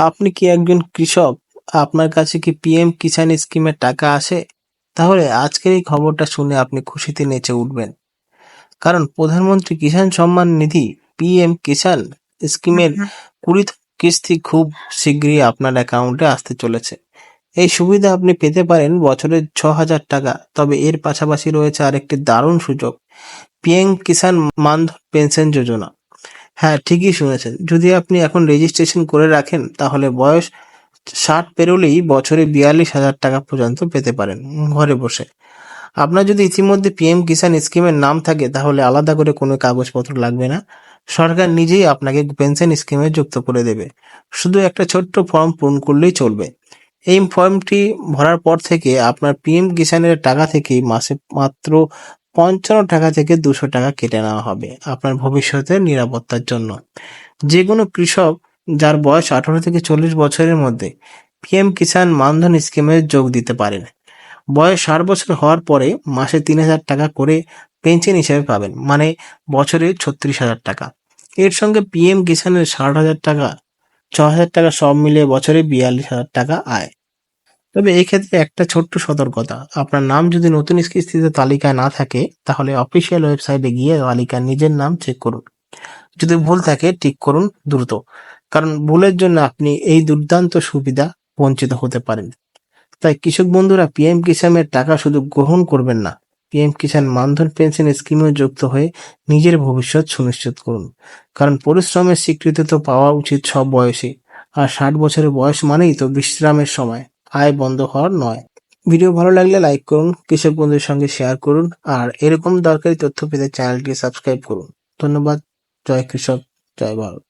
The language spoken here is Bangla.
আপনি কি একজন কৃষক? আপনার কাছে কি পিএম কিষাণ স্কিমের টাকা আসে? তাহলে আজকের এই খবরটা শুনে আপনি খুশিতে নেচে উঠবেন। কারণ প্রধানমন্ত্রী কিষাণ সম্মান নিধি পিএম কিষাণ স্কিমের কুড়ি কিস্তি খুব শীঘ্রই আপনার অ্যাকাউন্টে আসতে চলেছে। এই সুবিধা আপনি পেতে পারেন বছরের ছ হাজার টাকা। তবে এর পাশাপাশি রয়েছে আরেকটি দারুণ সুযোগ। PM Kisan Maandhan pension Yojana. হ্যাঁ ঠিকই শুনেছেন। যদি আপনি এখন রেজিস্ট্রেশন করে রাখেন, তাহলে বয়স ষাট পেরোলেই বছরে বিয়াল্লিশ হাজার টাকা পর্যন্ত পেতে পারেন ঘরে বসে। আপনার যদি ইতিমধ্যে পিএম কিষাণ স্কিমের নাম থাকে, তাহলে আলাদা করে কোনো কাগজপত্র লাগবে না। সরকার নিজেই আপনাকে পেনশন স্কিমে যুক্ত করে দেবে। শুধু একটা ছোট্ট ফর্ম পূরণ করলেই চলবে। এই ফর্মটি ভরার পর থেকে আপনার পিএম কিষাণের টাকা থেকে মাসে মাত্র পঞ্চান্ন টাকা থেকে দুশো টাকা কেটে নেওয়া হবে আপনার ভবিষ্যতের নিরাপত্তার জন্য। যে কোনো কৃষক যার বয়স আঠারো থেকে চল্লিশ বছরের মধ্যে পিএম কিষাণ মানধন স্কিমে যোগ দিতে পারেন। বয়স ষাট বছর হওয়ার পরে মাসে তিন হাজার টাকা করে পেনশন হিসেবে পাবেন মানে বছরে ছত্রিশ হাজার টাকা। এর সঙ্গে পিএম কিষাণের ষাট হাজার টাকা, ছ হাজার টাকা সব মিলিয়ে বছরে বিয়াল্লিশ হাজার টাকা আয়। তবে এই ক্ষেত্রে একটা ছোট্ট সতর্কতা। আপনার নাম যদি নতুন কিস্তিতে তালিকায় না থাকে, তাহলে অফিসিয়াল ওয়েবসাইটে গিয়ে তালিকায় নিজের নাম চেক করুন। যদি ভুল থাকে, ঠিক করুন দ্রুত। কারণ ভুলের জন্য আপনি এই দুর্দান্ত সুবিধা বঞ্চিত হতে পারেন। তাই কৃষক বন্ধুরা পিএম কিষানের টাকা শুধু গ্রহণ করবেন না পিএম কিষাণ মানধন পেনশন স্কিমেও যুক্ত হয়ে নিজের ভবিষ্যৎ সুনিশ্চিত করুন। কারণ পরিশ্রমের স্বীকৃতি তো পাওয়া উচিত সব বয়সে, আর ষাট বছরের বয়স মানেই তো বিশ্রামের সময়। আয় বন্ধ হওয়ার নয়। ভিডিও ভালো লাগলে লাইক করুন, কৃষক বন্ধুর সঙ্গে শেয়ার করুন, আর এরকম দরকারি তথ্য পেতে চ্যানেলটি সাবস্ক্রাইব করুন। ধন্যবাদ, জয় কৃষক, জয় ভারত।